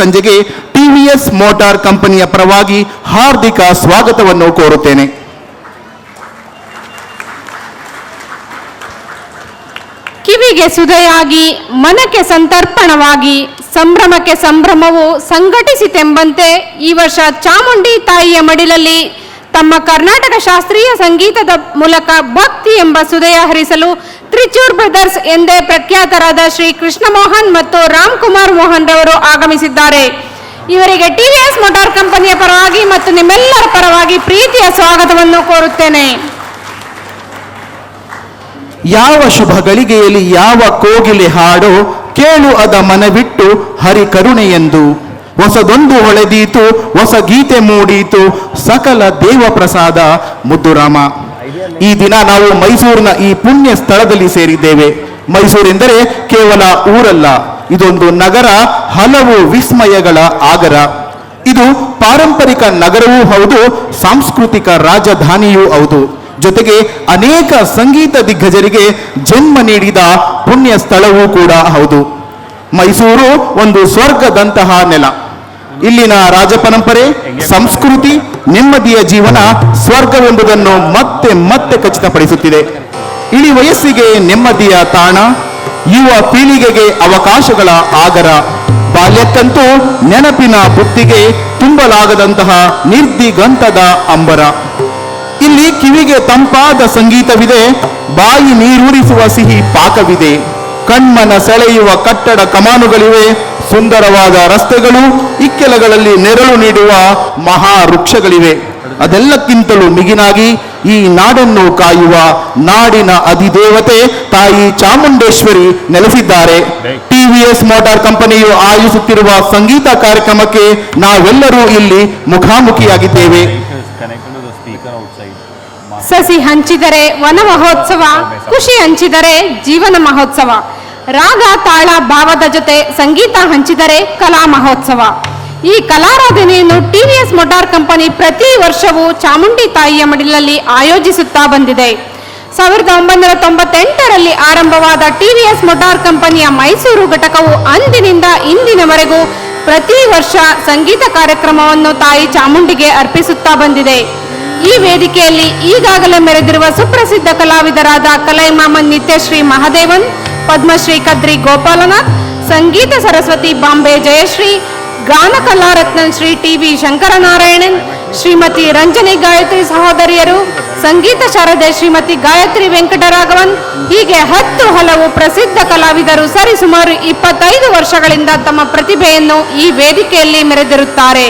ಸಂಜೆಗೆ ಟಿವಿಎಸ್ ಮೋಟಾರ್ ಕಂಪನಿಯ ಪರವಾಗಿ ಹಾರ್ದಿಕ ಸ್ವಾಗತವನ್ನು ಕೋರುತ್ತೇನೆ. ಕಿವಿಗೆ ಸುದೆಯಾಗಿ, ಮನಕ್ಕೆ ಸಂತರ್ಪಣವಾಗಿ, ಸಂಭ್ರಮಕ್ಕೆ ಸಂಭ್ರಮವು ಸಂಘಟಿಸಿತೆಂಬಂತೆ ಈ ವರ್ಷ ಚಾಮುಂಡಿ ತಾಯಿಯ ಮಡಿಲಲ್ಲಿ ತಮ್ಮ ಕರ್ನಾಟಕ ಶಾಸ್ತ್ರೀಯ ಸಂಗೀತದ ಮೂಲಕ ಭಕ್ತಿ ಎಂಬ ಸುದಯ ಹರಿಸಲು ತ್ರಿಚೂರ್ ಬ್ರದರ್ಸ್ ಎಂದೇ ಪ್ರಖ್ಯಾತರಾದ ಶ್ರೀ ಕೃಷ್ಣ ಮೋಹನ್ ಮತ್ತು ರಾಮ್ ಕುಮಾರ್ ಮೋಹನ್ ರವರು ಆಗಮಿಸಿದ್ದಾರೆ. ಇವರಿಗೆ ಟಿವಿಎಸ್ ಮೋಟಾರ್ ಕಂಪನಿಯ ಪರವಾಗಿ ಮತ್ತು ನಿಮ್ಮೆಲ್ಲರ ಪರವಾಗಿ ಪ್ರೀತಿಯ ಸ್ವಾಗತವನ್ನು ಕೋರುತ್ತೇನೆ. ಯಾವ ಶುಭ ಗಳಿಗೆಯಲ್ಲಿ ಯಾವ ಕೋಗಿಲೆ ಹಾಡೋ ಕೇಳು ಅದ ಮನವಿಟ್ಟು ಹರಿ ಕರುಣೆಯೆಂದು ಹೊಸದೊಂದು ಹೊಳೆದೀತು, ಹೊಸ ಗೀತೆ ಮೂಡೀತು, ಸಕಲ ದೇವ ಪ್ರಸಾದ ಮುದ್ದುರಾಮ. ಈ ದಿನ ನಾವು ಮೈಸೂರಿನ ಈ ಪುಣ್ಯ ಸ್ಥಳದಲ್ಲಿ ಸೇರಿದ್ದೇವೆ. ಮೈಸೂರೆಂದರೆ ಕೇವಲ ಊರಲ್ಲ, ಇದೊಂದು ನಗರ ಹಲವು ವಿಸ್ಮಯಗಳ ಆಗರ. ಇದು ಪಾರಂಪರಿಕ ನಗರವೂ ಹೌದು, ಸಾಂಸ್ಕೃತಿಕ ರಾಜಧಾನಿಯೂ ಹೌದು. ಜೊತೆಗೆ ಅನೇಕ ಸಂಗೀತ ದಿಗ್ಗಜರಿಗೆ ಜನ್ಮ ನೀಡಿದ ಪುಣ್ಯ ಸ್ಥಳವೂ ಕೂಡ ಹೌದು. ಮೈಸೂರು ಒಂದು ಸ್ವರ್ಗದಂತಹ ನೆಲ. ಇಲ್ಲಿನ ರಾಜಪರಂಪರೆ ಸಂಸ್ಕೃತಿ ನೆಮ್ಮದಿಯ ಜೀವನ ಸ್ವರ್ಗವೆಂಬುದನ್ನು ಮತ್ತೆ ಮತ್ತೆ ಖಚಿತಪಡಿಸುತ್ತಿದೆ. ಇಳಿ ವಯಸ್ಸಿಗೆ ನೆಮ್ಮದಿಯ ತಾಣ ಯುವ ಪೀಳಿಗೆಗೆ ಅವಕಾಶಗಳ ಆಗರ. ಬಾಲ್ಯಕ್ಕಂತೂ ನೆನಪಿನ ಬುತ್ತಿಗೆ ತುಂಬಲಾಗದಂತಹ ನಿರ್ದಿಗಂತದ ಅಂಬರ. ಇಲ್ಲಿ ಕಿವಿಗೆ ತಂಪಾದ ಸಂಗೀತವಿದೆ ಬಾಯಿ ನೀರೂರಿಸುವ ಸಿಹಿ ಪಾಕವಿದೆ. ಕಣ್ಮನ ಸೆಳೆಯುವ ಕಟ್ಟಡ ಕಮಾನುಗಳಿವೆ ಸುಂದರವಾದ ರಸ್ತೆಗಳು ಇಕ್ಕೆಲಗಳಲ್ಲಿ ನೆರಳು ನೀಡುವ ಮಹಾ ವೃಕ್ಷಗಳಿವೆ. ಅದೆಲ್ಲಕ್ಕಿಂತಲೂ ಮಿಗಿನಾಗಿ ಈ ನಾಡನ್ನು ಕಾಯುವ ನಾಡಿನ ಅಧಿದೇವತೆ ತಾಯಿ ಚಾಮುಂಡೇಶ್ವರಿ ನೆಲೆಸಿದ್ದಾರೆ. ಟಿವಿಎಸ್ ಮೋಟಾರ್ ಕಂಪನಿಯು ಆಯೋಜಿಸುತ್ತಿರುವ ಸಂಗೀತ ಕಾರ್ಯಕ್ರಮಕ್ಕೆ ನಾವೆಲ್ಲರೂ ಇಲ್ಲಿ ಮುಖಾಮುಖಿಯಾಗಿದ್ದೇವೆ. ಸಸಿ ಹಂಚಿದರೆ ವನ ಮಹೋತ್ಸವ, ಖುಷಿ ಹಂಚಿದರೆ ಜೀವನ ಮಹೋತ್ಸವ. ರಾಗ, ತಾಳ, ಭಾವದ ಜೊತೆ ಸಂಗೀತ ಹಂಚಿದರೆ ಕಲಾ ಮಹೋತ್ಸವ. ಈ ಕಲಾರಾಧನೆಯನ್ನು ಟಿವಿಎಸ್ ಮೋಟಾರ್ ಕಂಪನಿ ಪ್ರತಿ ವರ್ಷವೂ ಚಾಮುಂಡಿ ತಾಯಿಯ ಮಡಿಲಲ್ಲಿ ಆಯೋಜಿಸುತ್ತಾ ಬಂದಿದೆ. ಸಾವಿರದ ಒಂಬೈನೂರ ತೊಂಬತ್ತೆಂಟರಲ್ಲಿ ಆರಂಭವಾದ ಟಿವಿಎಸ್ ಮೋಟಾರ್ ಕಂಪನಿಯ ಮೈಸೂರು ಘಟಕವು ಅಂದಿನಿಂದ ಇಂದಿನವರೆಗೂ ಪ್ರತಿ ವರ್ಷ ಸಂಗೀತ ಕಾರ್ಯಕ್ರಮವನ್ನು ತಾಯಿ ಚಾಮುಂಡಿಗೆ ಅರ್ಪಿಸುತ್ತಾ ಬಂದಿದೆ. ಈ ವೇದಿಕೆಯಲ್ಲಿ ಈಗಾಗಲೇ ಮೆರೆದಿರುವ ಸುಪ್ರಸಿದ್ಧ ಕಲಾವಿದರಾದ ಕಲೈಮಾಮನ್ ನಿತ್ಯಶ್ರೀ ಮಹದೇವನ್, ಪದ್ಮಶ್ರೀ ಕದ್ರಿ ಗೋಪಾಲನಾಥ್, ಸಂಗೀತ ಸರಸ್ವತಿ ಬಾಂಬೆ ಜಯಶ್ರೀ ಗಾನ ಕಲಾರತ್ನ ಶ್ರೀ ಟಿ ವಿ ಶಂಕರನಾರಾಯಣನ್, ಶ್ರೀಮತಿ ರಂಜನಿ ಗಾಯತ್ರಿ ಸಹೋದರಿಯರು, ಸಂಗೀತ ಶಾರದೆ ಶ್ರೀಮತಿ ಗಾಯತ್ರಿ ವೆಂಕಟರಾಘವನ್, ಹೀಗೆ ಹತ್ತು ಹಲವು ಪ್ರಸಿದ್ಧ ಕಲಾವಿದರು ಸರಿಸುಮಾರು ಇಪ್ಪತ್ತೈದು ವರ್ಷಗಳಿಂದ ತಮ್ಮ ಪ್ರತಿಭೆಯನ್ನು ಈ ವೇದಿಕೆಯಲ್ಲಿ ಮೆರೆದಿರುತ್ತಾರೆ.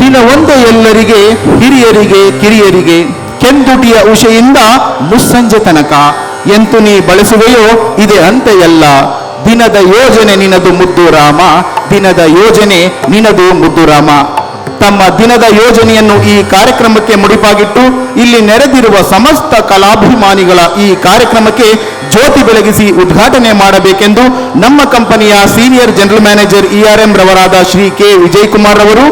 ದಿನ ಒಂದು ಎಲ್ಲರಿಗೆ, ಹಿರಿಯರಿಗೆ, ಕಿರಿಯರಿಗೆ, ಕೆಂದುಟಿಯ ಉಷೆಯಿಂದ ಮುಸ್ಸಂಜೆ ತನಕ ಎಂತು ನೀ ಬಳಸುವೆಯೋ ಇದೆ ಅಂತೆಯಲ್ಲ. ದಿನದ ಯೋಜನೆ ನಿನದು ಮುದ್ದು ರಾಮ, ದಿನದ ಯೋಜನೆ ನಿನದು ಮುದ್ದು ರಾಮ. ತಮ್ಮ ದಿನದ ಯೋಜನೆಯನ್ನು ಈ ಕಾರ್ಯಕ್ರಮಕ್ಕೆ ಮುಡಿಪಾಗಿಟ್ಟು ಇಲ್ಲಿ ನೆರೆದಿರುವ ಸಮಸ್ತ ಕಲಾಭಿಮಾನಿಗಳ ಈ ಕಾರ್ಯಕ್ರಮಕ್ಕೆ ಜ್ಯೋತಿ ಬೆಳಗಿಸಿ ಉದ್ಘಾಟನೆ ಮಾಡಬೇಕೆಂದು ನಮ್ಮ ಕಂಪನಿಯ ಸೀನಿಯರ್ ಜನರಲ್ ಮ್ಯಾನೇಜರ್ ಇಆರ್ಎಂ ರವರಾದ ಶ್ರೀ ಕೆ ವಿಜಯ್ ಕುಮಾರ್ ರವರು,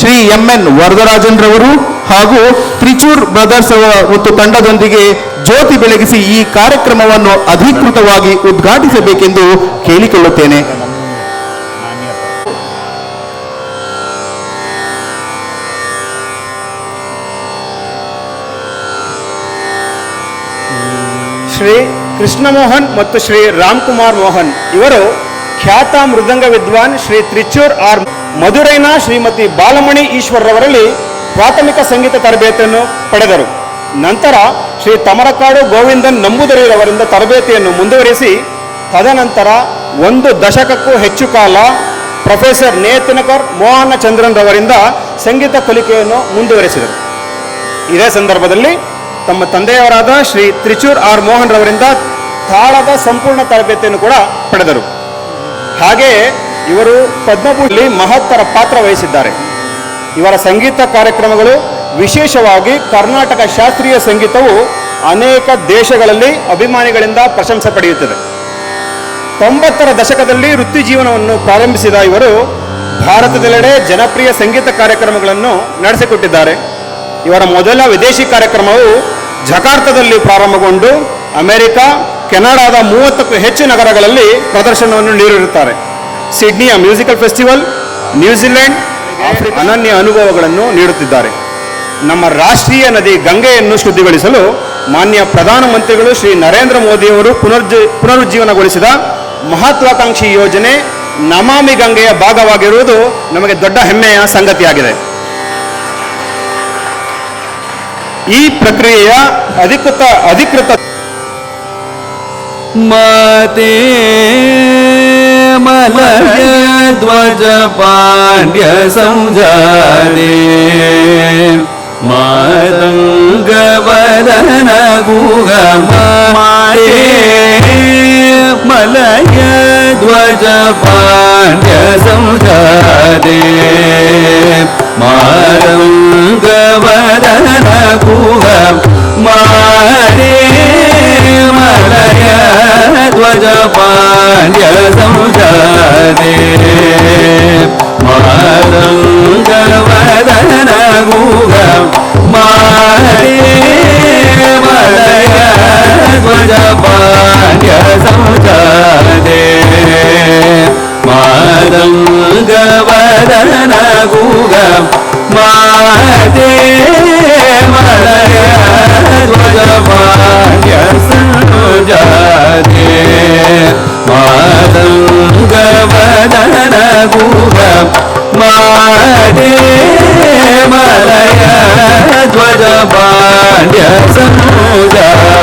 ಶ್ರೀ ಎಂ ಎನ್ ವರದರಾಜನ್ ರವರು ಹಾಗೂ ತ್ರಿಚೂರ್ ಬ್ರದರ್ಸ್ ಮತ್ತು ತಂಡದೊಂದಿಗೆ ಜ್ಯೋತಿ ಬೆಳಗಿಸಿ ಈ ಕಾರ್ಯಕ್ರಮವನ್ನು ಅಧಿಕೃತವಾಗಿ ಉದ್ಘಾಟಿಸಬೇಕೆಂದು ಕೇಳಿಕೊಳ್ಳುತ್ತೇನೆ. ಶ್ರೀ ಕೃಷ್ಣಮೋಹನ್ ಮತ್ತು ಶ್ರೀ ರಾಮ್ಕುಮಾರ್ ಮೋಹನ್ ಇವರು ಖ್ಯಾತ ಮೃದಂಗ ವಿದ್ವಾನ್ ಶ್ರೀ ತ್ರಿಚೂರ್ ಆರ್ ಮಧುರೈನ ಶ್ರೀಮತಿ ಬಾಲಮಣಿ ಈಶ್ವರ್ರವರಲ್ಲಿ ಪ್ರಾಥಮಿಕ ಸಂಗೀತ ತರಬೇತಿಯನ್ನು ಪಡೆದರು. ನಂತರ ಶ್ರೀ ತಮರಕಾಡು ಗೋವಿಂದನ್ ನಂಬುದರಿರವರಿಂದ ತರಬೇತಿಯನ್ನು ಮುಂದುವರಿಸಿ, ತದನಂತರ ಒಂದು ದಶಕಕ್ಕೂ ಹೆಚ್ಚು ಕಾಲ ಪ್ರೊಫೆಸರ್ ನೇತಿನಕರ್ ಮೋಹನ ಚಂದ್ರನ್ ರವರಿಂದ ಸಂಗೀತ ಕಲಿಕೆಯನ್ನು ಮುಂದುವರಿಸಿದರು. ಇದೇ ಸಂದರ್ಭದಲ್ಲಿ ತಮ್ಮ ತಂದೆಯವರಾದ ಶ್ರೀ ತ್ರಿಚೂರ್ ಆರ್ ಮೋಹನ್ ರವರಿಂದ ತಾಳದ ಸಂಪೂರ್ಣ ತರಬೇತಿಯನ್ನು ಕೂಡ ಪಡೆದರು. ಹಾಗೆಯೇ ಇವರು ಪದ್ಮಭೂಷಣಿ ಮಹತ್ತರ ಪಾತ್ರ ವಹಿಸಿದ್ದಾರೆ. ಇವರ ಸಂಗೀತ ಕಾರ್ಯಕ್ರಮಗಳು ವಿಶೇಷವಾಗಿ ಕರ್ನಾಟಕ ಶಾಸ್ತ್ರೀಯ ಸಂಗೀತವು ಅನೇಕ ದೇಶಗಳಲ್ಲಿ ಅಭಿಮಾನಿಗಳಿಂದ ಪ್ರಶಂಸೆ ಪಡೆಯುತ್ತದೆ. ತೊಂಬತ್ತರ ದಶಕದಲ್ಲಿ ವೃತ್ತಿ ಜೀವನವನ್ನು ಪ್ರಾರಂಭಿಸಿದ ಇವರು ಭಾರತದೆಲ್ಲೆಡೆ ಜನಪ್ರಿಯ ಸಂಗೀತ ಕಾರ್ಯಕ್ರಮಗಳನ್ನು ನಡೆಸಿಕೊಟ್ಟಿದ್ದಾರೆ. ಇವರ ಮೊದಲ ವಿದೇಶಿ ಕಾರ್ಯಕ್ರಮವು ಜಕಾರ್ತದಲ್ಲಿ ಪ್ರಾರಂಭಗೊಂಡು ಅಮೆರಿಕ, ಕೆನಡಾದ ಮೂವತ್ತಕ್ಕೂ ಹೆಚ್ಚು ನಗರಗಳಲ್ಲಿ ಪ್ರದರ್ಶನವನ್ನು ನೀಡಿರುತ್ತಾರೆ. ಸಿಡ್ನಿಯ ಮ್ಯೂಸಿಕಲ್ ಫೆಸ್ಟಿವಲ್ ನ್ಯೂಜಿಲೆಂಡ್ ಅನನ್ಯ ಅನುಭವಗಳನ್ನು ನೀಡುತ್ತಿದ್ದಾರೆ. ನಮ್ಮ ರಾಷ್ಟ್ರೀಯ ನದಿ ಗಂಗೆಯನ್ನು ಶುದ್ಧಿಗೊಳಿಸಲು ಮಾನ್ಯ ಪ್ರಧಾನಮಂತ್ರಿಗಳು ಶ್ರೀ ನರೇಂದ್ರ ಮೋದಿಯವರು ಪುನರ್ಜಿ ಪುನರುಜ್ಜೀವನಗೊಳಿಸಿದ ಮಹತ್ವಾಕಾಂಕ್ಷಿ ಯೋಜನೆ ನಮಾಮಿ ಗಂಗೆಯ ಭಾಗವಾಗಿರುವುದು ನಮಗೆ ದೊಡ್ಡ ಹೆಮ್ಮೆಯ ಸಂಗತಿಯಾಗಿದೆ. ಈ ಪ್ರಕ್ರಿಯೆಯ ಅಧಿಕೃತ ಅಧಿಕೃತ ಮಾತೇ ध्वज पाण्ड्य संजाने मादङ्गवदन गुहमारे मलय ध्वज पाण्ड्य संजाने मादङ्गवदन गुहमारे ಧ್ವಜಪಾಂಡ್ಯಸಂಜಾತೆ ಮಾದಂಗವದನ ಗೂಗ ಮಾರೇ ವಲಯ ಧ್ವಜಪಾಂಡ್ಯಸಂಜಾತೆ ಮಾದಂಗವದನ ಗೂಗ ಮಾದೇ மாடே மலைய துவஜ பாண்டிய சமுதாய